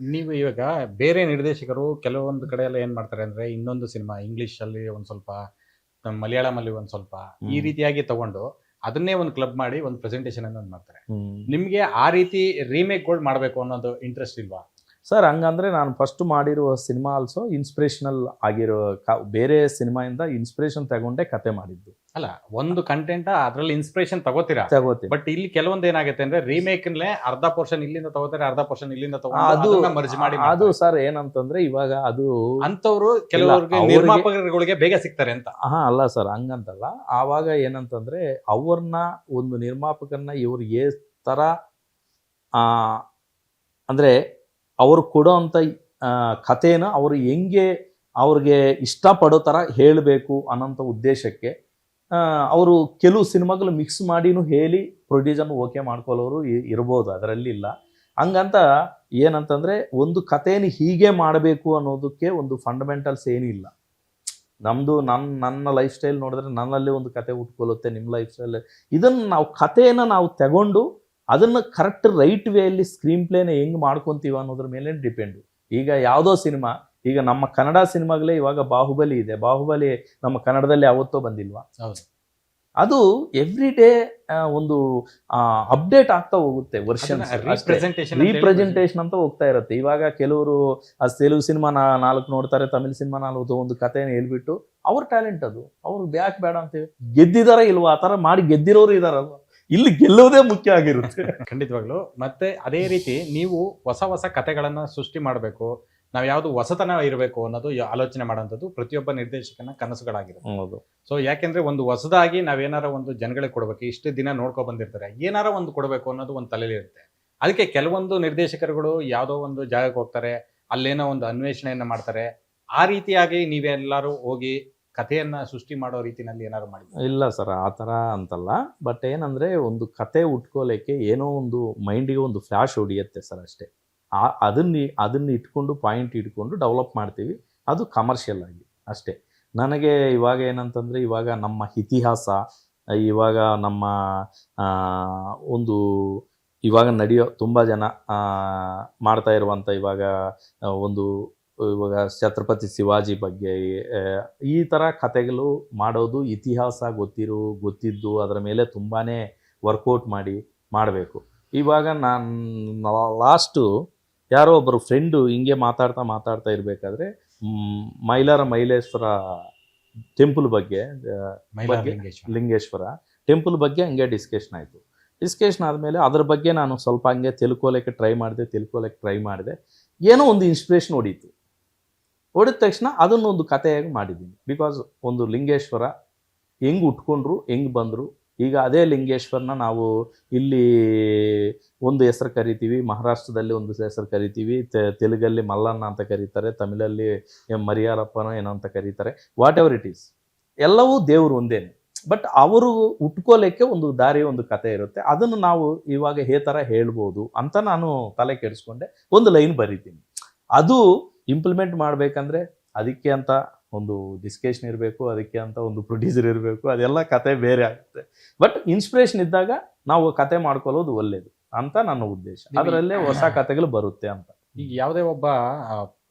ನೀವು ಇವಾಗ ಬೇರೆ ನಿರ್ದೇಶಕರು ಕೆಲವೊಂದು ಕಡೆ ಎಲ್ಲ ಏನ್ ಮಾಡ್ತಾರೆ ಅಂದ್ರೆ ಇನ್ನೊಂದು ಸಿನಿಮಾ ಇಂಗ್ಲಿಷ್ ಅಲ್ಲಿ ಒಂದ್ ಸ್ವಲ್ಪ ಮಲಯಾಳಂ ಅಲ್ಲಿ ಒಂದ್ ಸ್ವಲ್ಪ ಈ ರೀತಿಯಾಗಿ ತಗೊಂಡು ಅದನ್ನೇ ಒಂದು ಕ್ಲಬ್ ಮಾಡಿ ಒಂದು ಪ್ರೆಸೆಂಟೇಷನ್ ಅನ್ನು ಮಾಡ್ತಾರೆ. ನಿಮ್ಗೆ ಆ ರೀತಿ ರೀಮೇಕ್ಗಳು ಮಾಡಬೇಕು ಅನ್ನೋದು ಇಂಟ್ರೆಸ್ಟ್ ಇಲ್ವಾ? ಸರ್ ಹಂಗಂದ್ರೆ ನಾನು ಫಸ್ಟ್ ಮಾಡಿರುವ ಸಿನಿಮಾ ಆಲ್ಸೋ ಇನ್ಸ್ಪಿರೇಷನಲ್ ಆಗಿರೋ ಬೇರೆ ಬೇರೆ ಸಿನಿಮಾಯಿಂದ ಇನ್ಸ್ಪಿರೇಷನ್ ತಗೊಂಡೆ ಕತೆ ಮಾಡಿದ್ದು. ಅಲ್ಲ ಒಂದು ಕಂಟೆಂಟ್ ಅದ್ರಲ್ಲಿ ಇನ್ಸ್ಪಿರೇಷನ್ ತಗೋತೀರಾ? ತಗೋತೀವಿ ಬಟ್ ಇಲ್ಲಿ ಕೆಲವೊಂದು ಏನಾಗುತ್ತೆ ಅಂದ್ರೆ ರೀಮೇಕ್ ಅರ್ಧ ಪೋರ್ಷನ್ ಇಲ್ಲಿಂದ ತಗೋತಾರೆ ಅರ್ಧ ಪೋರ್ಷನ್ ಇಲ್ಲಿಂದ ಅದು ಮರ್ಜ್ ಮಾಡಿ ಅದು ಸರ್ ಏನಂತಂದ್ರೆ ಇವಾಗ ಅದು ಅಂತವ್ರು ಕೆಲವರಿಗೆ ನಿರ್ಮಾಪಕರುಗಳಿಗೆ ಬೇಗ ಸಿಗ್ತಾರೆ ಅಂತ. ಹಾ ಅಲ್ಲ ಸರ್ ಹಂಗಂತಲ್ಲ. ಆವಾಗ ಏನಂತಂದ್ರೆ ಅವ್ರನ್ನ ಒಂದು ನಿರ್ಮಾಪಕರನ್ನ ಇವ್ರು ಏ ತರ ಆ ಅಂದ್ರೆ ಅವ್ರು ಕೊಡೋ ಅಂತ ಕಥೆನ ಅವರು ಹೆಂಗೆ ಅವ್ರಿಗೆ ಇಷ್ಟಪಡೋ ಥರ ಹೇಳಬೇಕು ಅನ್ನೋಂಥ ಉದ್ದೇಶಕ್ಕೆ ಅವರು ಕೆಲವು ಸಿನಿಮಾಗಳು ಮಿಕ್ಸ್ ಮಾಡಿನೂ ಹೇಳಿ ಪ್ರೊಡ್ಯೂಸರ್ನ ಓಕೆ ಮಾಡ್ಕೊಳ್ಳೋರು ಇರ್ಬೋದು, ಅದರಲ್ಲಿ ಇಲ್ಲ. ಹಂಗಂತ ಏನಂತಂದರೆ ಒಂದು ಕಥೆಯನ್ನು ಹೀಗೆ ಮಾಡಬೇಕು ಅನ್ನೋದಕ್ಕೆ ಒಂದು ಫಂಡಮೆಂಟಲ್ಸ್ ಏನಿಲ್ಲ ನಮ್ಮದು ನನ್ನ ನನ್ನ ಲೈಫ್ ಸ್ಟೈಲ್ ನೋಡಿದ್ರೆ ನನ್ನಲ್ಲಿ ಒಂದು ಕತೆ ಉಟ್ಕೊಳ್ಳುತ್ತೆ ನಿಮ್ಮ ಲೈಫ್ ಸ್ಟೈಲ್ ಇದನ್ನು ನಾವು ಕಥೆಯನ್ನು ನಾವು ತಗೊಂಡು ಅದನ್ನು ಕರೆಕ್ಟ್ ರೈಟ್ ವೇಯಲ್ಲಿ ಸ್ಕ್ರೀನ್ ಪ್ಲೇನ ಹೆಂಗೆ ಮಾಡ್ಕೊತೀವಿ ಅನ್ನೋದ್ರ ಮೇಲೆ ಡಿಪೆಂಡು ಈಗ ಯಾವುದೋ ಸಿನಿಮಾ ಈಗ ನಮ್ಮ ಕನ್ನಡ ಸಿನಿಮಾಗಳೇ ಇವಾಗ ಬಾಹುಬಲಿ ಇದೆ. ಬಾಹುಬಲಿ ನಮ್ಮ ಕನ್ನಡದಲ್ಲಿ ಅವತ್ತೋ ಬಂದಿಲ್ವಾ. ಅದು ಎವ್ರಿ ಡೇ ಒಂದು ಅಪ್ಡೇಟ್ ಆಗ್ತಾ ಹೋಗುತ್ತೆ ವರ್ಷನ್ ರೀಪ್ರೆಸೆಂಟೇಷನ್ ಅಂತ ಹೋಗ್ತಾ ಇರುತ್ತೆ. ಇವಾಗ ಕೆಲವರು ಆ ತೆಲುಗು ಸಿನಿಮಾ ನಾಲ್ಕು ನೋಡ್ತಾರೆ ತಮಿಳ್ ಸಿನಿಮಾ ನಾಲ್ಕು ಒಂದು ಕಥೆನ ಹೇಳ್ಬಿಟ್ಟು ಅವ್ರ ಟ್ಯಾಲೆಂಟ್ ಅದು. ಅವ್ರು ಬ್ಯಾಕ್ ಬೇಡ ಅಂತೀವಿ ಗೆದ್ದಿದಾರ ಇಲ್ವಾ ಆತರ ಮಾಡಿ ಗೆದ್ದಿರೋರು ಇದಾರಲ್ವಾ ಇಲ್ಲಿ ಗೆಲ್ಲುವುದೇ ಮುಖ್ಯ ಆಗಿರುತ್ತೆ. ಖಂಡಿತವಾಗ್ಲು. ಮತ್ತೆ ಅದೇ ರೀತಿ ನೀವು ಹೊಸ ಹೊಸ ಕಥೆಗಳನ್ನ ಸೃಷ್ಟಿ ಮಾಡಬೇಕು. ನಾವ್ ಯಾವುದು ಹೊಸತನ ಇರಬೇಕು ಅನ್ನೋದು ಆಲೋಚನೆ ಮಾಡುವಂಥದ್ದು ಪ್ರತಿಯೊಬ್ಬ ನಿರ್ದೇಶಕನ ಕನಸುಗಳಾಗಿರುತ್ತೆ. ಹೌದು. ಸೊ ಯಾಕೆಂದ್ರೆ ಒಂದು ಹೊಸದಾಗಿ ನಾವೇನಾರ ಒಂದು ಜನಗಳಿಗೆ ಕೊಡ್ಬೇಕು ಇಷ್ಟು ದಿನ ನೋಡ್ಕೊ ಬಂದಿರ್ತಾರೆ ಏನಾರ ಒಂದು ಕೊಡಬೇಕು ಅನ್ನೋದು ಒಂದು ತಲೆಯಲ್ಲಿ ಇರುತ್ತೆ. ಅದಕ್ಕೆ ಕೆಲವೊಂದು ನಿರ್ದೇಶಕರುಗಳು ಯಾವುದೋ ಒಂದು ಜಾಗಕ್ಕೆ ಹೋಗ್ತಾರೆ ಅಲ್ಲೇನೋ ಒಂದು ಅನ್ವೇಷಣೆಯನ್ನ ಮಾಡ್ತಾರೆ ಆ ರೀತಿಯಾಗಿ ನೀವೆಲ್ಲರೂ ಹೋಗಿ ಕಥೆಯನ್ನ ಸೃಷ್ಟಿ ಮಾಡೋ ರೀತಿನಲ್ಲಿ ಏನಾದ್ರು ಮಾಡಿ ಇಲ್ಲ ಸರ್ ಆ ಥರ ಅಂತಲ್ಲ. ಬಟ್ ಏನಂದ್ರೆ ಒಂದು ಕತೆ ಉಟ್ಕೋಲಿಕ್ಕೆ ಏನೋ ಒಂದು ಮೈಂಡಿಗೆ ಒಂದು ಫ್ಲಾಶ್ ಹೊಡಿಯುತ್ತೆ ಸರ್ ಅಷ್ಟೇ. ಅದನ್ನ ಅದನ್ನು ಇಟ್ಕೊಂಡು ಪಾಯಿಂಟ್ ಇಟ್ಕೊಂಡು ಡೆವಲಪ್ ಮಾಡ್ತೀವಿ. ಅದು ಕಮರ್ಷಿಯಲ್ ಆಗಿ ಅಷ್ಟೇ. ನನಗೆ ಇವಾಗ ಏನಂತಂದರೆ, ಇವಾಗ ನಮ್ಮ ಇತಿಹಾಸ, ಇವಾಗ ನಮ್ಮ ಒಂದು, ಇವಾಗ ನಡೆಯೋ ತುಂಬ ಜನ ಮಾಡ್ತಾ ಇರುವಂಥ ಇವಾಗ ಒಂದು, ಇವಾಗ ಛತ್ರಪತಿ ಶಿವಾಜಿ ಬಗ್ಗೆ ಈ ಥರ ಕತೆಗಳು ಮಾಡೋದು ಇತಿಹಾಸ ಗೊತ್ತಿರೋ, ಗೊತ್ತಿದ್ದು ಅದರ ಮೇಲೆ ತುಂಬಾ ವರ್ಕೌಟ್ ಮಾಡಿ ಮಾಡಬೇಕು. ಇವಾಗ ನಾನು ಲಾಸ್ಟು ಯಾರೋ ಒಬ್ಬರು ಫ್ರೆಂಡು ಹಿಂಗೆ ಮಾತಾಡ್ತಾ ಮಾತಾಡ್ತಾ ಇರಬೇಕಾದ್ರೆ ಮೈಲಾರ ಮೈಲೇಶ್ವರ ಟೆಂಪಲ್ ಬಗ್ಗೆ. ಲಿಂಗೇಶ್ವರ. ಟೆಂಪಲ್ ಬಗ್ಗೆ ಹಂಗೆ ಡಿಸ್ಕಷನ್ ಆಯಿತು. ಡಿಸ್ಕಷನ್ ಆದಮೇಲೆ ಅದ್ರ ಬಗ್ಗೆ ನಾನು ಸ್ವಲ್ಪ ಹಂಗೆ ತಿಳ್ಕೊಳಕ್ಕೆ ಟ್ರೈ ಮಾಡಿದೆ ತಿಳ್ಕೊಳಕ್ಕೆ ಟ್ರೈ ಮಾಡಿದೆ. ಏನೋ ಒಂದು ಇನ್ಸ್ಪಿರೇಷನ್ ಹೊಡೀತು. ಹೊಡಿದ ತಕ್ಷಣ ಅದನ್ನೊಂದು ಕಥೆಯಾಗಿ ಮಾಡಿದ್ದೀನಿ. ಬಿಕಾಸ್ ಒಂದು ಲಿಂಗೇಶ್ವರ ಹೆಂಗೆ ಉಟ್ಕೊಂಡ್ರು ಹೆಂಗೆ ಬಂದರು ಈಗ ಅದೇ ಲಿಂಗೇಶ್ವರನ ನಾವು ಇಲ್ಲಿ ಒಂದು ಹೆಸರು ಕರಿತೀವಿ, ಮಹಾರಾಷ್ಟ್ರದಲ್ಲಿ ಒಂದು ಹೆಸರು ಕರಿತೀವಿ ತೆಲುಗಲ್ಲಿ ಮಲ್ಲಣ್ಣ ಅಂತ ಕರೀತಾರೆ, ತಮಿಳಲ್ಲಿ ಮರಿಯಾರಪ್ಪನ ಏನೋ ಅಂತ ಕರೀತಾರೆ ವಾಟ್ ಎವರ್ ಇಟ್ ಈಸ್ ಎಲ್ಲವೂ ದೇವರು ಒಂದೇನೆ. ಬಟ್ ಅವರು ಉಟ್ಕೋಲಿಕ್ಕೆ ಒಂದು ದಾರಿ, ಒಂದು ಕತೆ ಇರುತ್ತೆ. ಅದನ್ನು ನಾವು ಇವಾಗ ಹೇ ಥರ ಹೇಳ್ಬೋದು ಅಂತ ನಾನು ತಲೆ ಕೆಡಿಸ್ಕೊಂಡೆ. ಒಂದು ಲೈನ್ ಬರೀತೀನಿ. ಅದು ಇಂಪ್ಲಿಮೆಂಟ್ ಮಾಡಬೇಕಂದ್ರೆ ಅದಕ್ಕೆ ಅಂತ ಒಂದು ಡಿಸ್ಕಷನ್ ಇರಬೇಕು ಅದಕ್ಕೆ ಅಂತ ಒಂದು ಪ್ರೊಡ್ಯೂಸರ್ ಇರಬೇಕು ಅದೆಲ್ಲ ಕತೆ ಬೇರೆ ಆಗುತ್ತೆ. ಬಟ್ ಇನ್ಸ್ಪಿರೇಷನ್ ಇದ್ದಾಗ ನಾವು ಕತೆ ಮಾಡ್ಕೊಳ್ಳೋದು ಒಳ್ಳೇದು ಅಂತ ನನ್ನ ಉದ್ದೇಶ. ಅದರಲ್ಲೇ ಹೊಸ ಕತೆಗಳು ಬರುತ್ತೆ ಅಂತ. ಈಗ ಯಾವುದೇ ಒಬ್ಬ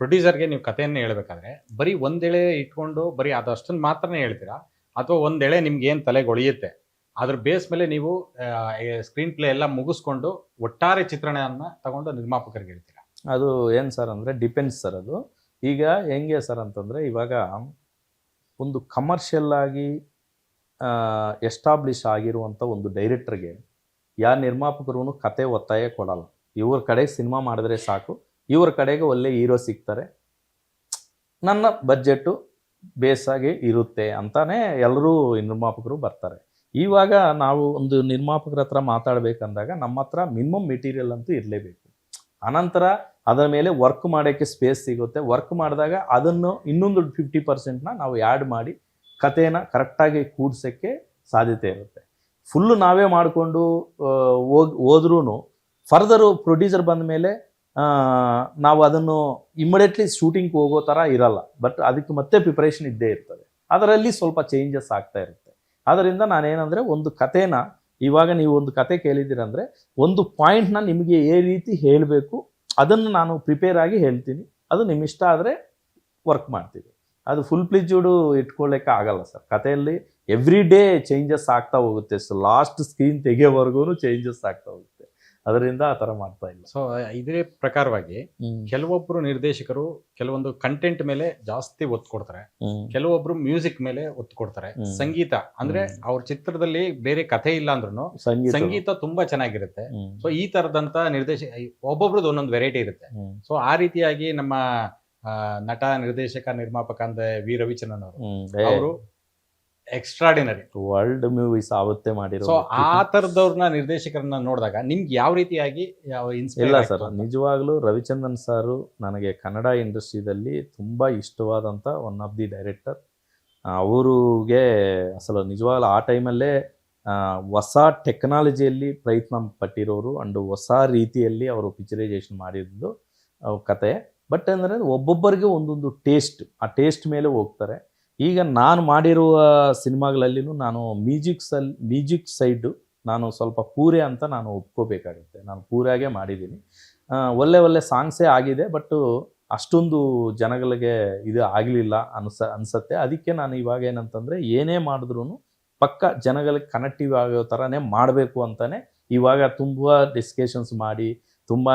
ಪ್ರೊಡ್ಯೂಸರ್ಗೆ ನೀವು ಕಥೆಯನ್ನು ಹೇಳ್ಬೇಕಾದ್ರೆ ಬರೀ ಒಂದೆಳೆ ಇಟ್ಕೊಂಡು ಬರೀ ಅದಷ್ಟನ್ನು ಮಾತ್ರನೇ ಹೇಳ್ತೀರಾ? ಅಥವಾ ಒಂದೆಳೆ ನಿಮ್ಗೆ ಏನು ತಲೆಗೆ ಒಳಿಯುತ್ತೆ ಅದ್ರ ಬೇಸ್ ಮೇಲೆ ನೀವು ಸ್ಕ್ರೀನ್ ಪ್ಲೇ ಎಲ್ಲ ಮುಗಿಸ್ಕೊಂಡು ಒಟ್ಟಾರೆ ಚಿತ್ರಣವನ್ನು ತಗೊಂಡು ನಿರ್ಮಾಪಕರಿಗೆ ಹೇಳ್ತೀರಾ? ಅದು ಏನು ಸರ್ ಅಂದರೆ ಡಿಪೆಂಡ್ಸ್ ಸರ್ ಅದು. ಈಗ ಹೆಂಗೆ ಸರ್ ಅಂತಂದರೆ ಇವಾಗ ಒಂದು ಕಮರ್ಷಿಯಲ್ ಆಗಿ ಎಸ್ಟಾಬ್ಲಿಷ್ ಆಗಿರುವಂಥ ಒಂದು ಡೈರೆಕ್ಟ್ರಿಗೆ ಯಾವ ನಿರ್ಮಾಪಕರು ಕತೆ ಒತ್ತಾಯ ಕೊಡಲ್ಲ. ಇವ್ರ ಕಡೆ ಸಿನಿಮಾ ಮಾಡಿದ್ರೆ ಸಾಕು, ಇವ್ರ ಕಡೆಗೆ ಒಳ್ಳೆ ಹೀರೋ ಸಿಗ್ತಾರೆ. ನನ್ನ ಬಜೆಟ್ಟು ಬೇಸಾಗಿ ಇರುತ್ತೆ ಅಂತಾನೆ ಎಲ್ಲರೂ ನಿರ್ಮಾಪಕರು ಬರ್ತಾರೆ. ಇವಾಗ ನಾವು ಒಂದು ನಿರ್ಮಾಪಕರ ಹತ್ರ ಮಾತಾಡಬೇಕಂದಾಗ ನಮ್ಮ ಹತ್ರ ಮಿನಿಮಮ್ ಮೆಟೀರಿಯಲ್ ಅಂತೂ ಇರಲೇಬೇಕು. ಅನಂತರ ಅದರ ಮೇಲೆ ವರ್ಕ್ ಮಾಡೋಕ್ಕೆ ಸ್ಪೇಸ್ ಸಿಗುತ್ತೆ. ವರ್ಕ್ ಮಾಡಿದಾಗ ಅದನ್ನು ಇನ್ನೊಂದು ಫಿಫ್ಟಿ ಪರ್ಸೆಂಟ್ನ ನಾವು ಆ್ಯಡ್ ಮಾಡಿ ಕಥೆನ ಕರೆಕ್ಟಾಗಿ ಕೂಡ್ಸೋಕ್ಕೆ ಸಾಧ್ಯತೆ ಇರುತ್ತೆ. ಫುಲ್ಲು ನಾವೇ ಮಾಡಿಕೊಂಡು ಹೋಗಿ ಹೋದ್ರೂ ಫರ್ದರು ಪ್ರೊಡ್ಯೂಸರ್ ಬಂದ ಮೇಲೆ ನಾವು ಅದನ್ನು ಇಮ್ಮಿಡಿಯೇಟ್ಲಿ ಶೂಟಿಂಗ್ ಹೋಗೋ ಥರ ಇರಲ್ಲ. ಬಟ್ ಅದಕ್ಕೆ ಮತ್ತೆ ಪ್ರಿಪ್ರೇಷನ್ ಇದ್ದೇ ಇರ್ತದೆ. ಅದರಲ್ಲಿ ಸ್ವಲ್ಪ ಚೇಂಜಸ್ ಆಗ್ತಾ ಇರುತ್ತೆ. ಅದರಿಂದ ನಾನೇನಂದರೆ ಒಂದು ಕಥೆನ ಇವಾಗ ನೀವು ಒಂದು ಕತೆ ಕೇಳಿದ್ದೀರಂದರೆ ಒಂದು ಪಾಯಿಂಟ್ನ ನಿಮಗೆ ಏ ರೀತಿ ಹೇಳಬೇಕು, ಅದನ್ನು ನಾನು ಪ್ರಿಪೇರ್ ಆಗಿ ಹೇಳ್ತೀನಿ. ಅದು ನಿಮ್ಮ ಇಷ್ಟ ಆದರೆ ವರ್ಕ್ ಮಾಡ್ತೀವಿ. ಅದು ಫುಲ್ ಪ್ಲಿಜ್ಯೂಡು ಇಟ್ಕೊಳ್ಳೋಕೆ ಆಗಲ್ಲ ಸರ್ ಕತೆಯಲ್ಲಿ ಎವ್ರಿ ಡೇ ಚೇಂಜಸ್ ಆಗ್ತಾ ಹೋಗುತ್ತೆ. ಸೊ ಲಾಸ್ಟ್ ಸ್ಕ್ರೀನ್ ತೆಗೆಯೋವರೆಗೂ ಚೇಂಜಸ್ ಆಗ್ತಾ ಹೋಗುತ್ತೆ. ಅದರಿಂದ ಆ ಥರ ಮಾಡ್ತಾ ಇಲ್ಲ. ಸೊ ಇದೇ ಪ್ರಕಾರವಾಗಿ ಕೆಲವೊಬ್ರು ನಿರ್ದೇಶಕರು ಕೆಲವೊಂದು ಕಂಟೆಂಟ್ ಮೇಲೆ ಜಾಸ್ತಿ ಒತ್ತು ಕೊಡ್ತಾರೆ. ಕೆಲವೊಬ್ರು ಮ್ಯೂಸಿಕ್ ಮೇಲೆ ಒತ್ತು ಕೊಡ್ತಾರೆ. ಸಂಗೀತ ಅಂದ್ರೆ. ಅವ್ರ ಚಿತ್ರದಲ್ಲಿ ಬೇರೆ ಕಥೆ ಇಲ್ಲ ಅಂದ್ರೂ ಸಂಗೀತ. ತುಂಬಾ ಚೆನ್ನಾಗಿರುತ್ತೆ. ಸೊ ಈ ತರದಂತ ನಿರ್ದೇಶಕ ಒಬ್ಬೊಬ್ರದ್ದು ಒಂದೊಂದು ವೆರೈಟಿ ಇರುತ್ತೆ. ಸೊ ಆ ರೀತಿಯಾಗಿ ನಮ್ಮ ನಟ ನಿರ್ದೇಶಕ ನಿರ್ಮಾಪಕ ಅಂದ್ರೆ ವಿ ರವಿಚಂದ್ರನ್ ಅವರು. ಅವರು ಎಕ್ಸ್ಟ್ರಾಡಿನರಿ ವರ್ಲ್ಡ್ ಮೂವೀಸ್ ಆವತ್ತೇ ಮಾಡಿರೋ ಸೊ ಆ ತರದವ್ರನ್ನ ನಿರ್ದೇಶಕರನ್ನ ನೋಡಿದಾಗ ನಿಮ್ಗೆ ಯಾವ ರೀತಿಯಾಗಿ ಯಾವ ಇಲ್ಲ ಇನ್ಸ್ಪೈರ್ ಸರ್ ನಿಜವಾಗ್ಲೂ ರವಿಚಂದ್ರನ್ ಸಾರು ನನಗೆ ಕನ್ನಡ ಇಂಡಸ್ಟ್ರಿದಲ್ಲಿ ತುಂಬ ಇಷ್ಟವಾದಂಥ ಒನ್ ಆಫ್ ದಿ ಡೈರೆಕ್ಟರ್ ಅವರಿಗೆ ಅಸಲು ನಿಜವಾಗ್ಲೂ ಆ ಟೈಮಲ್ಲೇ ಹೊಸ ಟೆಕ್ನಾಲಜಿಯಲ್ಲಿ ಪ್ರಯತ್ನ ಪಟ್ಟಿರೋರು ಅಂಡ್ ಹೊಸ ರೀತಿಯಲ್ಲಿ ಅವರು ಪಿಕ್ಚರೈಸೇಷನ್ ಮಾಡಿದ್ದು ಆ, ಕತೆ. ಬಟ್ ಅಂದರೆ ಒಬ್ಬೊಬ್ಬರಿಗೆ ಒಂದೊಂದು ಟೇಸ್ಟ್ ಆ ಟೇಸ್ಟ್ ಮೇಲೆ ಹೋಗ್ತಾರೆ. ಈಗ ನಾನು ಮಾಡಿರುವ ಸಿನಿಮಾಗಳಲ್ಲಿನೂ ನಾನು ಮ್ಯೂಜಿಕ್ ಸಲ್ ಮ್ಯೂಜಿಕ್ ಸೈಡು ನಾನು ಸ್ವಲ್ಪ ಪೂರೆ ಅಂತ ನಾನು ಒಪ್ಕೋಬೇಕಾಗುತ್ತೆ. ನಾನು ಪೂರಾಗೆ ಮಾಡಿದ್ದೀನಿ. ಒಳ್ಳೆ ಒಳ್ಳೆ ಸಾಂಗ್ಸೇ ಆಗಿದೆ ಬಟ್ ಅಷ್ಟೊಂದು ಜನಗಳಿಗೆ ಇದು ಆಗಲಿಲ್ಲ ಅನ್ಸ, ಅನ್ಸತ್ತೆ. ಅದಕ್ಕೆ ನಾನು ಇವಾಗ ಏನಂತಂದರೆ, ಏನೇ ಮಾಡಿದ್ರೂ ಪಕ್ಕ ಜನಗಳಿಗೆ ಕನೆಕ್ಟಿವ್ ಆಗೋ ಥರನೇ ಮಾಡಬೇಕು ಅಂತಲೇ ಇವಾಗ ತುಂಬ ಡಿಸ್ಕಷನ್ಸ್ ಮಾಡಿ ತುಂಬಾ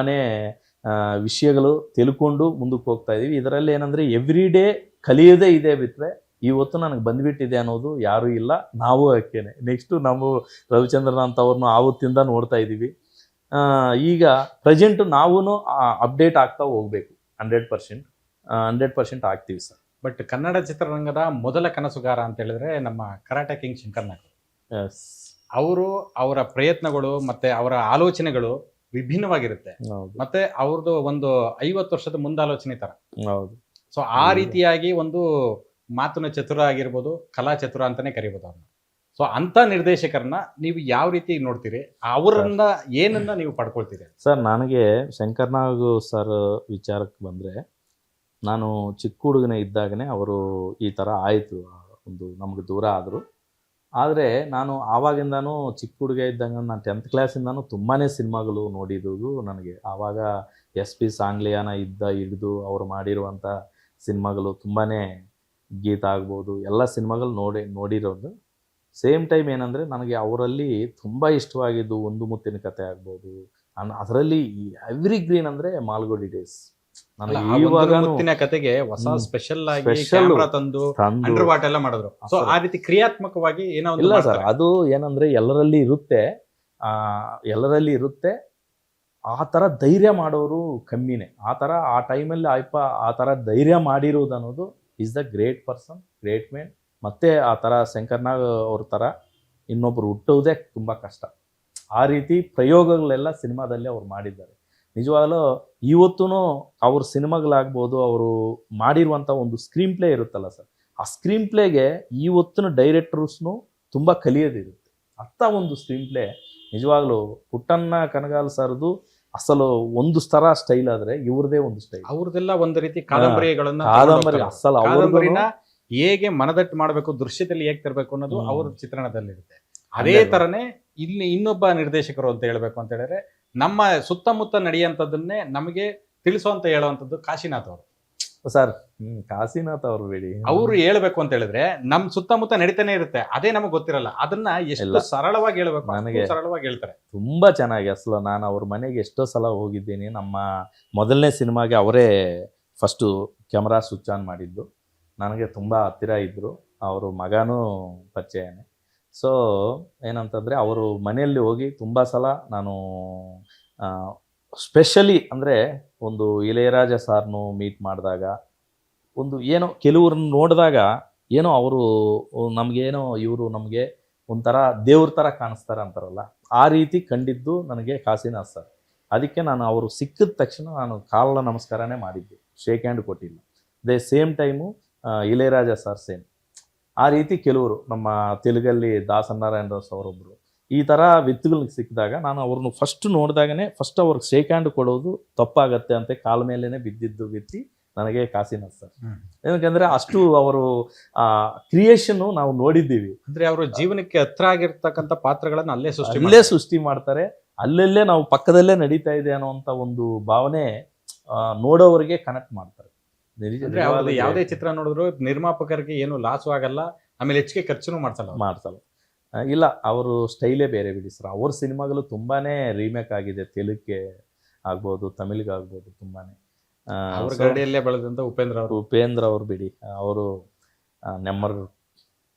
ವಿಷಯಗಳು ತಿಳ್ಕೊಂಡು ಮುಂದಕ್ಕೆ ಹೋಗ್ತಾ ಇದೀವಿ. ಇದರಲ್ಲಿ ಏನಂದರೆ ಎವ್ರಿ ಡೇ ಕಲಿಯೋದೇ ಇದೆ ಬಿಟ್ಟರೆ ಇವತ್ತು ನನಗೆ ಬಂದ್ಬಿಟ್ಟಿದೆ ಅನ್ನೋದು ಯಾರೂ ಇಲ್ಲ ನಾವು ಅಕ್ಕೇನೆ. ನೆಕ್ಸ್ಟು ನಾವು ರವಿಚಂದ್ರನ್ ಅಂತವ್ರನ್ನ ಆವತ್ತಿಂದ ನೋಡ್ತಾ ಇದ್ದೀವಿ. ಈಗ ಪ್ರೆಸೆಂಟ್ ನಾವೂ ಅಪ್ಡೇಟ್ ಆಗ್ತಾ ಹೋಗ್ಬೇಕು ಹಂಡ್ರೆಡ್ ಪರ್ಸೆಂಟ್ ಹಂಡ್ರೆಡ್ ಪರ್ಸೆಂಟ್ ಆಗ್ತೀವಿ ಸರ್. ಬಟ್ ಕನ್ನಡ ಚಿತ್ರರಂಗದ ಮೊದಲ ಕನಸುಗಾರ ಅಂತ ಹೇಳಿದ್ರೆ ನಮ್ಮ karate king Shankar Nag. Yes ಅವರು ಅವರ ಪ್ರಯತ್ನಗಳು ಮತ್ತೆ ಅವರ ಆಲೋಚನೆಗಳು ವಿಭಿನ್ನವಾಗಿರುತ್ತೆ. ಮತ್ತೆ ಅವ್ರದ್ದು ಒಂದು ಐವತ್ತು ವರ್ಷದ ಮುಂದಾಲೋಚನೆ ತರ ಹೌದು. ಸೊ ಆ ರೀತಿಯಾಗಿ ಒಂದು ಮಾತಿನ ಚತುರ ಆಗಿರ್ಬೋದು, ಕಲಾ ಚತುರ ಅಂತಾನೆ ಕರಿಬೋದು ಅವ್ರನ್ನ. ಸೊ ಅಂತ ನಿರ್ದೇಶಕರನ್ನ ನೀವು ಯಾವ ರೀತಿ ನೋಡ್ತೀರಿ? ಅವರನ್ನ ಏನನ್ನ ನೀವು ಪಡ್ಕೊಳ್ತೀರಿ? ಸರ್, ನನಗೆ ಶಂಕರ್ನಾಗ್ ಸರ್ ವಿಚಾರಕ್ಕೆ ಬಂದರೆ, ನಾನು ಚಿಕ್ಕ ಹುಡುಗನೇ ಇದ್ದಾಗನೇ ಅವರು ಈ ಥರ ಆಯಿತು, ಒಂದು ನಮಗೆ ದೂರ ಆದರು. ಆದರೆ ನಾನು ಆವಾಗಿಂದನೂ ಚಿಕ್ಕ ಹುಡುಗ ಇದ್ದಾಗ ನಾನು ಟೆಂತ್ ಕ್ಲಾಸಿಂದನೂ ತುಂಬಾ ಸಿನಿಮಾಗಳು ನೋಡಿದ್ದು ನನಗೆ. ಆವಾಗ ಎಸ್ ಪಿ ಸಾಂಗ್ಲಿಯಾನ ಇದ್ದ ಹಿಡಿದು ಅವರು ಮಾಡಿರುವಂಥ ಸಿನಿಮಾಗಳು ತುಂಬಾ ಗೀತ ಆಗ್ಬೋದು ಎಲ್ಲ ಸಿನಿಮಾಗಳು ನೋಡಿ ನೋಡಿರೋದು. ಸೇಮ್ ಟೈಮ್ ಏನಂದರೆ ನನಗೆ ಅವರಲ್ಲಿ ತುಂಬ ಇಷ್ಟವಾಗಿದ್ದು ಒಂದು ಮುತ್ತಿನ ಕತೆ ಆಗ್ಬೋದು. ಅದರಲ್ಲಿ ಎವ್ರಿ ಗ್ರೀನ್ ಅಂದರೆ ಮಾಲ್ಗುಡಿ ಡೇಸ್. ನನಗೆ ಮುತ್ತಿನ ಕತೆಗೆ ಹೊಸ ಸ್ಪೆಷಲ್ ಆಗಿ. ತಂದು ತಂದು. ಅಂಡರ್ ವಾಟ್ ಎಲ್ಲ ಮಾಡಿದ್ರು. ಸೊ ಆ ರೀತಿ ಕ್ರಿಯಾತ್ಮಕವಾಗಿ ಏನೋ ಇಲ್ಲ ಸರ್ ಅದು ಏನಂದ್ರೆ ಎಲ್ಲರಲ್ಲಿ ಇರುತ್ತೆ. ಆ, ಎಲ್ಲರಲ್ಲಿ ಇರುತ್ತೆ. ಆ ತರ ಧೈರ್ಯ ಮಾಡೋರು ಕಮ್ಮಿನೇ. ಆ ತರ ಆ ಟೈಮಲ್ಲಿ ಆಯ್ಪ ಆ ತರ ಧೈರ್ಯ ಮಾಡಿರೋದು ಅನ್ನೋದು is the great person great man ಮತ್ತೆ ಆ ಥರ ಶಂಕರ್ನಾಗ್ ಅವ್ರ ಥರ ಇನ್ನೊಬ್ರು ಹುಟ್ಟುವುದೇ ತುಂಬ ಕಷ್ಟ. ಆ ರೀತಿ ಪ್ರಯೋಗಗಳೆಲ್ಲ ಸಿನಿಮಾದಲ್ಲಿ ಅವ್ರು ಮಾಡಿದ್ದಾರೆ. ನಿಜವಾಗಲೂ ಇವತ್ತೂ ಅವ್ರ ಸಿನಿಮಾಗಳಾಗ್ಬೋದು, ಅವರು ಮಾಡಿರುವಂಥ ಒಂದು ಸ್ಕ್ರೀನ್ ಪ್ಲೇ ಇರುತ್ತಲ್ಲ ಸರ್. ಆ ಸ್ಕ್ರೀನ್ ಪ್ಲೇಗೆ ಇವತ್ತಿನ ಡೈರೆಕ್ಟರ್ಸ್ನು ತುಂಬ ಕಲಿಯೋದಿರುತ್ತೆ. ಅಂಥ ಒಂದು ಸ್ಕ್ರೀನ್ ಪ್ಲೇ ನಿಜವಾಗ್ಲೂ ಪುಟ್ಟಣ್ಣ ಕನಗಾಲ್ ಸರ್ದು ಅಸಲು ಒಂದು ಸ್ತರ ಸ್ಟೈಲ್ ಆದ್ರೆ ಇವ್ರದೇ ಒಂದು ಸ್ಟೈಲ್ ಅವ್ರದೆಲ್ಲ ಒಂದು ರೀತಿ ಕಾದಂಬರಿಗಳನ್ನ ಕಾದಂಬರಿ. ಅಸಲು ಕಾದಂಬರಿನ ಹೇಗೆ ಮನದಟ್ಟು ಮಾಡಬೇಕು ದೃಶ್ಯದಲ್ಲಿ ಹೇಗೆ ತರಬೇಕು ಅನ್ನೋದು. ಅವ್ರ ಚಿತ್ರಣದಲ್ಲಿರುತ್ತೆ ಅದೇ ತರನೇ ಇಲ್ಲಿ ಇನ್ನೊಬ್ಬ ನಿರ್ದೇಶಕರು ಅಂತ ಹೇಳ್ಬೇಕು ಅಂತ ಹೇಳಿದ್ರೆ ನಮ್ಮ ಸುತ್ತಮುತ್ತ ನಡೆಯುವಂಥದ್ದನ್ನೇ ನಮಗೆ ತಿಳಿಸುವಂತ ಹೇಳುವಂಥದ್ದು ಕಾಶಿನಾಥ್ ಅವರು ಸರ್ ಹ್ಮ್ ಕಾಶಿನಾಥ್ ಅವ್ರು ಬಿಡಿ. ಅವ್ರು ಹೇಳ್ಬೇಕು ಅಂತ ಹೇಳಿದ್ರೆ ನಮ್ ಸುತ್ತಮುತ್ತ ನಡೀತಾನೆ ಇರುತ್ತೆ. ಅದೇ ನಮಗೆ ಗೊತ್ತಿರಲ್ಲ. ಅದನ್ನ ಎಷ್ಟು ಸರಳವಾಗಿ ಹೇಳ್ಬೇಕು? ನನಗೆ- ಸರಳವಾಗಿ ಹೇಳ್ತಾರೆ. ತುಂಬಾ ಚೆನ್ನಾಗಿ ಅಸಲು. ನಾನು ಅವ್ರ ಮನೆಗೆ ಎಷ್ಟೋ ಸಲ ಹೋಗಿದ್ದೀನಿ. ನಮ್ಮ ಮೊದಲನೇ ಸಿನಿಮಾಗೆ ಅವರೇ ಫಸ್ಟು ಕ್ಯಾಮ್ರಾ ಸ್ವಿಚ್ ಆನ್ ಮಾಡಿದ್ದು. ನನಗೆ ತುಂಬ ಹತ್ತಿರ ಇದ್ದರು ಅವರು ಮಗನೂ ಪರಿಚಯನೇ. ಸೊ ಏನಂತಂದ್ರೆ ಅವರು ಮನೆಯಲ್ಲಿ ಹೋಗಿ ತುಂಬ ಸಲ ನಾನು ಸ್ಪೆಷಲಿ ಅಂದರೆ ಒಂದು ಇಳೆಯರಾಜ ಸಾರ್ನು ಮೀಟ್ ಮಾಡಿದಾಗ, ಒಂದು ಏನೋ ಕೆಲವ್ರನ್ನ ನೋಡಿದಾಗ ಏನೋ ಅವರು, ನಮಗೇನೋ ಇವರು ನಮಗೆ ಒಂಥರ ದೇವ್ರ ಥರ ಕಾಣಿಸ್ತಾರೆ ಅಂತಾರಲ್ಲ, ಆ ರೀತಿ ಕಂಡಿದ್ದು ನನಗೆ ಕಾಸಿನಾಥ್ ಸರ್. ಅದಕ್ಕೆ ನಾನು ಅವರು ಸಿಕ್ಕಿದ ತಕ್ಷಣ ನಾನು ಕಾಲ ನಮಸ್ಕಾರನೇ ಮಾಡಿದ್ದೆ ಶೇಕ್ ಹ್ಯಾಂಡ್ ಕೊಟ್ಟಿಲ್ಲ. The same time Ilaiyaraaja sir same ಆ ರೀತಿ ಕೆಲವರು ನಮ್ಮ ತೆಲುಗಲ್ಲಿ ದಾಸನಾರಾಯಣ ದಾಸ್ ಅವರೊಬ್ಬರು ಈ ಥರ ವ್ಯಕ್ತಿಗಳಿಗೆ ಸಿಕ್ಕಿದಾಗ ನಾನು ಅವ್ರನ್ನ ಫಸ್ಟ್ ನೋಡಿದಾಗನೇ ಫಸ್ಟ್ ಅವ್ರಿಗೆ ಶೇಕ್ ಹ್ಯಾಂಡ್ ಕೊಡೋದು ತಪ್ಪಾಗತ್ತೆ ಅಂತ ಕಾಲ ಮೇಲೇ ಬಿದ್ದಿದ್ದು ವ್ಯಕ್ತಿ ನನಗೆ ಕಾಸಿನ ಸರ್ ಏನಕ್ಕೆಂದ್ರೆ ಅಷ್ಟು ಅವರು ಕ್ರಿಯೇಷನ್ ನಾವು ನೋಡಿದ್ದೀವಿ. ಅಂದ್ರೆ ಅವರ ಜೀವನಕ್ಕೆ ಹತ್ರ ಆಗಿರ್ತಕ್ಕಂಥ ಪಾತ್ರಗಳನ್ನ ಅಲ್ಲೇ ಸೃಷ್ಟಿ ಅಲ್ಲೇ ಸೃಷ್ಟಿ ಮಾಡ್ತಾರೆ. ಅಲ್ಲಲ್ಲೇ ನಾವು ಪಕ್ಕದಲ್ಲೇ ನಡೀತಾ ಇದೆ ಅನ್ನೋಂಥ ಒಂದು ಭಾವನೆ ನೋಡೋವರಿಗೆ ಕನೆಕ್ಟ್ ಮಾಡ್ತಾರೆ. ಯಾವುದೇ ಚಿತ್ರ ನೋಡಿದ್ರು ನಿರ್ಮಾಪಕರಿಗೆ ಏನು ಲಾಸು ಆಗಲ್ಲ ಆಮೇಲೆ ಹೆಚ್ಚಿಗೆ ಖರ್ಚುನು ಮಾಡ್ಸಲ್ಲ ಮಾಡ್ತಲ್ಲ ಮಾಡ್ಸಲ್ಲ. ಇಲ್ಲ ಅವರು ಸ್ಟೈಲೇ ಬೇರೆ ಬಿಡಿ ಸರ್. ಅವ್ರ ಸಿನಿಮಾಗಳು ತುಂಬಾನೇ ರೀಮೇಕ್ ಆಗಿದೆ ತೆಲುಗಿಗೆ ಆಗ್ಬೋದು ತಮಿಳಿಗೆ ಆಗ್ಬೋದು ತುಂಬಾನೇ. ಆ, ಅವ್ರ so ಗರಡಿಯಲ್ಲೇ ಬೆಳೆದಂತ ಉಪೇಂದ್ರ ಅವರು. ಉಪೇಂದ್ರ ಅವರು ಬಿಡಿ. ಅವರು ನೆಮ್ಮರ್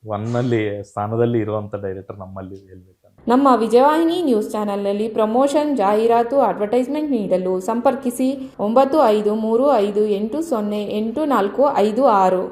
ಒನ್ನಲ್ಲಿ ಸ್ಥಾನದಲ್ಲಿ ಇರುವಂತ ಡೈರೆಕ್ಟರ್ ನಮ್ಮಲ್ಲಿ ಹೇಳ್ಬೇಕಂದ್ರೆ. ನಮ್ಮ ವಿಜಯವಾಹಿನಿ ನ್ಯೂಸ್ ಚಾನೆಲ್ನಲ್ಲಿ ಪ್ರಮೋಷನ್ ಜಾಹೀರಾತು ಅಡ್ವರ್ಟೈಸ್ಮೆಂಟ್ ನೀಡಲು ಸಂಪರ್ಕಿಸಿ ಒಂಬತ್ತು ಐದು ಮೂರು ಐದು ಎಂಟು ಸೊನ್ನೆ ಎಂಟು ನಾಲ್ಕು ಐದು ಆರು.